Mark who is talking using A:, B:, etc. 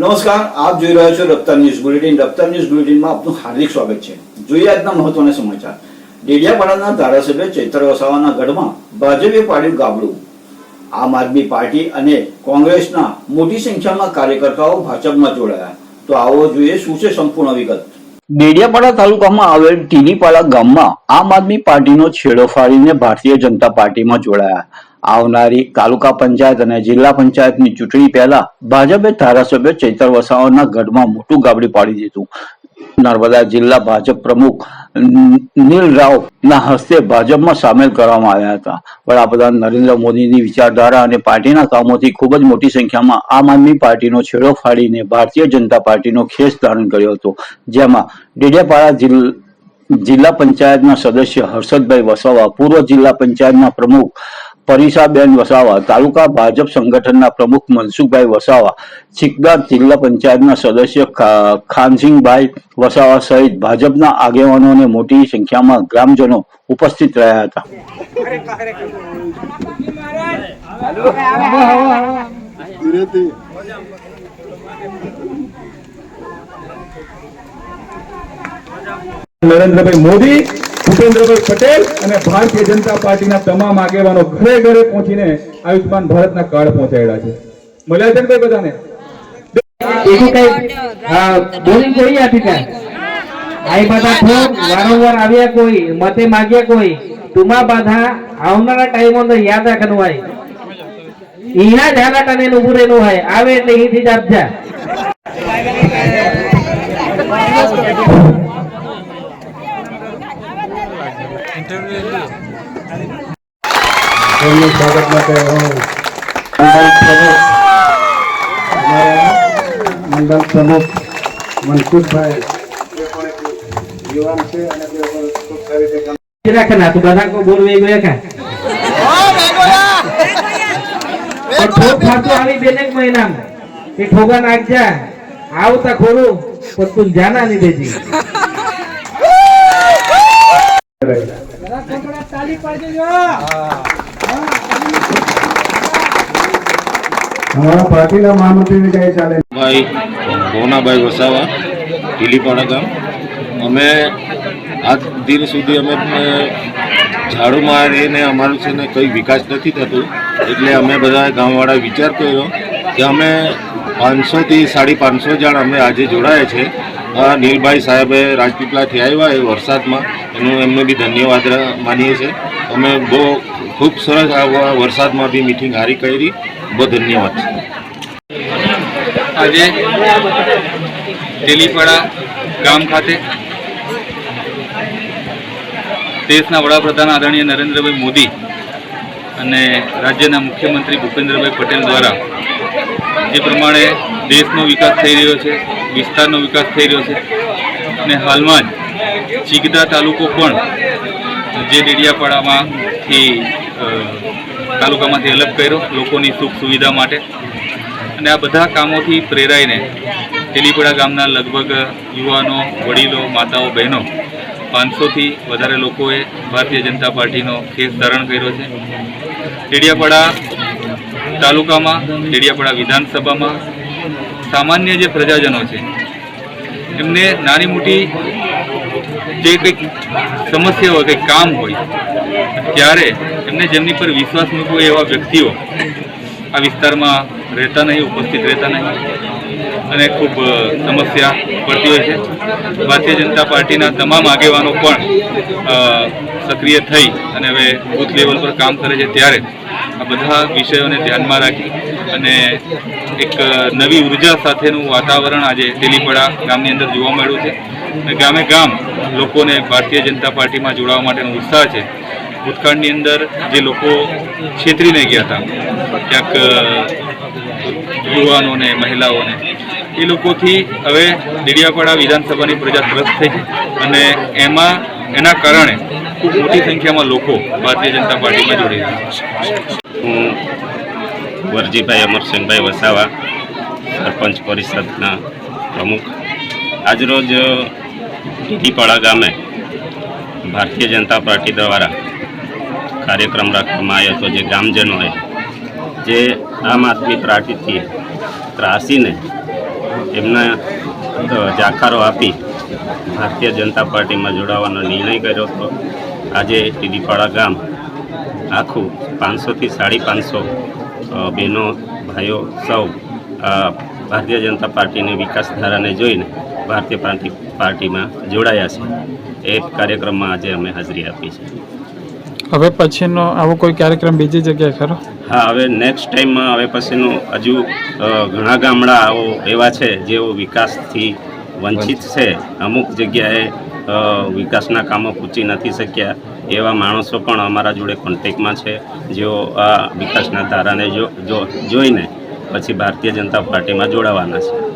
A: નમસ્કાર, આપ જોઈ રહ્યા છો Raftaar news bulletin. Raftaar news બુલેટિનમાં આપનું હાર્દિક સ્વાગત છે. જોઈએ આજના મહત્વના સમાચાર. ડેડિયાપાડાના ધારાસભ્ય ચૈત્ર વસાવાના ગઢમાં ભાજપે પાડ્યું ગાબડું. આમ આદમી પાર્ટી અને કોંગ્રેસના મોટી સંખ્યામાં કાર્યકર્તાઓ ભાજપમાં જોડાયા. તો આવો જોઈએ શું છે સંપૂર્ણ વિગત. ડેડિયાપાડા તાલુકામાં આવેલ ટીનીપાડા ગામમાં આમ આદમી પાર્ટીનો છેડો ફાડીને ભારતીય જનતા પાર્ટીમાં જોડાયા. આવનારી તાલુકા પંચાયત અને જિલ્લા પંચાયતની ચૂંટણી પહેલા ભાજપે ધારાસભ્ય ચૈતર વસાવાના ગઢમાં મોટું ગાબડી પાડી દીધું. નર્મદા જિલ્લા ભાજપ પ્રમુખ નીલ રાવ ના હસ્તે ભાજપમાં સામેલ કરવામાં આવ્યા હતા. વડાપ્રધાન નરેન્દ્ર મોદીની વિચારધારા અને પાર્ટીના કામોથી ખૂબ જ મોટી સંખ્યામાં આમ આદમી પાર્ટીનો છેડો ફાડીને ભારતીય જનતા પાર્ટીનો ખેસ ધારણ કર્યો હતો. જેમાં ડેડિયાપાડા જિલ્લા પંચાયતના સદસ્ય હર્ષદભાઈ વસાવા, પૂર્વ જિલ્લા પંચાયતના પ્રમુખ પરીસાબેન વસાવા, તાલુકા ભાજપ સંગઠનના પ્રમુખ મનસુખભાઈ વસાવા ચિકદાર જિલ્લા પંચાયતના સદસ્ય ખાનસિંહભાઈ વસાવા સહિત ભાજપના આગેવાનો અને મોટી સંખ્યામાં ગ્રામજનો ઉપસ્થિત રહ્યા હતા.
B: નરેન્દ્રભાઈ મોદી ભૂપેન્દ્રભાઈ પટેલ અને ભારતીય જનતા પાર્ટીના તમામ આગેવાનો ઘરે ઘરે પહોંચીને આયુષ્માન ભારતના કાર્ડ પહોંચાડ્યા છે. મળ્યા છે ને ભાઈ બધાને
C: વારંવાર આવ્યા કોઈ, મતે માગ્યા કોઈ. ટુમા બાધા આવનારા ટાઈમો અંદર યાદ રાખવાનું હોય. અહીંયા કને ઉભું હોય. આવે એટલે અહીંથી જ
B: એમનું સ્વાગત માટે હું મંડળ પ્રમુખ મંડળ પ્રમુખ મનસુખભાઈ યુવાન છે અને તે ખૂબ સારી રીતે કામ
C: તું બધા કો બોલ વેગ વેગ ઠોક ખાતું આવી બેને મહિનામાં. એ ઠોગા નાખજા આવતા ખોરું પણ તું જાના નહીં દેજી
B: કરેલા અમારા પાર્ટીના મહામંત્રીને કઈ ચાલે.
D: ભાઈ ભોનાભાઈ વસાવા ઢીલીપાડા ગામ. અમે આજ દિન સુધી અમે ઝાડુ મારીને અમારું છે ને કંઈ વિકાસ નથી થતો. એટલે અમે બધા ગામવાળા વિચાર કર્યો કે અમે પાંચસોથી સાડી પાંચસો જણ અમે આજે જોડાયા છે. નીલભાઈ સાહેબે રાજપીપળાથી આવ્યા એ વરસાદમાં. એનું એમને બી ધન્યવાદ માનીએ છીએ. અમે બહુ ખૂબ સરસ આ વરસાદમાં બી મિટિંગ હારી કરી. બહુ ધન્યવાદ.
E: આજે તેલીપાડા ગામ ખાતે દેશના વડાપ્રધાન આદરણીય નરેન્દ્રભાઈ મોદી અને રાજ્યના મુખ્યમંત્રી ભૂપેન્દ્રભાઈ પટેલ દ્વારા જે પ્રમાણે દેશનો વિકાસ થઈ રહ્યો છે વિસ્તારનો વિકાસ થઈ રહ્યો છે. અને હાલમાં જ ચીગદા તાલુકો પણ જે ડેડિયાપાડામાંથી તાલુકામાંથી અલગ કર્યો લોકોની સુખ સુવિધા માટે. અને આ બધા કામોથી પ્રેરાઈને તેલીપડા ગામના લગભગ યુવાનો, વડીલો, માતાઓ, બહેનો પાંચસોથી વધારે લોકોએ ભારતીય જનતા પાર્ટીનો કેસ ધારણ કર્યો છે. ડેડિયાપાડા તાલુકામાં, ડેડિયાપાડા વિધાનસભામાં સામાન્ય જે પ્રજાજનો છે, એમને નાની મોટી જે કંઈક સમસ્યા હોય, કંઈક કામ હોય, ત્યારે એમને જેમની પર વિશ્વાસ મૂકવો એવા વ્યક્તિઓ આ વિસ્તારમાં રહેતા નહીં, ઉપસ્થિત રહેતા નહીં. અને ખૂબ સમસ્યા પડતી હોય છે. ભારતીય જનતા પાર્ટીના તમામ આગેવાનો પણ સક્રિય થઈ અને હવે બૂથ લેવલ પર કામ કરે છે, ત્યારે આ બધા વિષયોને ધ્યાનમાં રાખી અને એક નવી ઊર્જા સાથેનું વાતાવરણ આજે તેલીપડા ગામની અંદર જોવા મળ્યું છે. ગામે ગામ લોકોને ભારતીય જનતા પાર્ટીમાં જોડાવા માટેનો ઉત્સાહ છે. ભૂતકાળની અંદર જે લોકો છેતરીને ગયા હતા, ક્યાંક યુવાનોને, મહિલાઓને, એ લોકોથી હવે ડેડિયાપાડા વિધાનસભાની પ્રજા ત્રસ્ત થઈ અને એમાં, એના કારણે ખૂબ મોટી સંખ્યામાં લોકો ભારતીય જનતા પાર્ટીમાં જોડાઈ રહ્યા
F: હું વરજીભાઈ અમરસિંહભાઈ વસાવા, સરપંચ પરિષદના પ્રમુખ. આજરોજ ટીટીપાડા ગામે ભારતીય જનતા પાર્ટી દ્વારા કાર્યક્રમ રાખવામાં આવ્યો હતો, જે ગ્રામજનોએ જે આમ આદમી પાર્ટીથી ત્રાસીને એમને જાખારો આપી ભારતીય જનતા પાર્ટીમાં જોડાવાનો નિર્ણય કર્યો હતો. આજે ટીડીપાડા ગામ આખું પાંચસોથી સાડી પાંચસો બહેનો ભાઈઓ સૌ ભારતીય જનતા પાર્ટીની વિકાસધારાને જોઈને ભારતીય પાર્ટી પાર્ટીમાં જોડાયા છે. એ કાર્યક્રમમાં આજે અમે હાજરી આપી છે.
G: હવે પછીનો આવો કોઈ કાર્યક્રમ બીજી જગ્યાએ ખરો?
F: હા હવે નેક્સ્ટ ટાઈમમાં હવે પછીનું હજુ ઘણા ગામડાઓ એવા છે જેઓ વિકાસથી વંચિત છે. અમુક જગ્યાએ વિકાસના કામો પૂછી નથી શક્યા. એવા માણસો પણ અમારા જોડે કોન્ટેક્ટમાં છે. જેઓ આ વિકાસના ધારાને જો, જોઈને પછી ભારતીય જનતા પાર્ટીમાં જોડાવાના છે.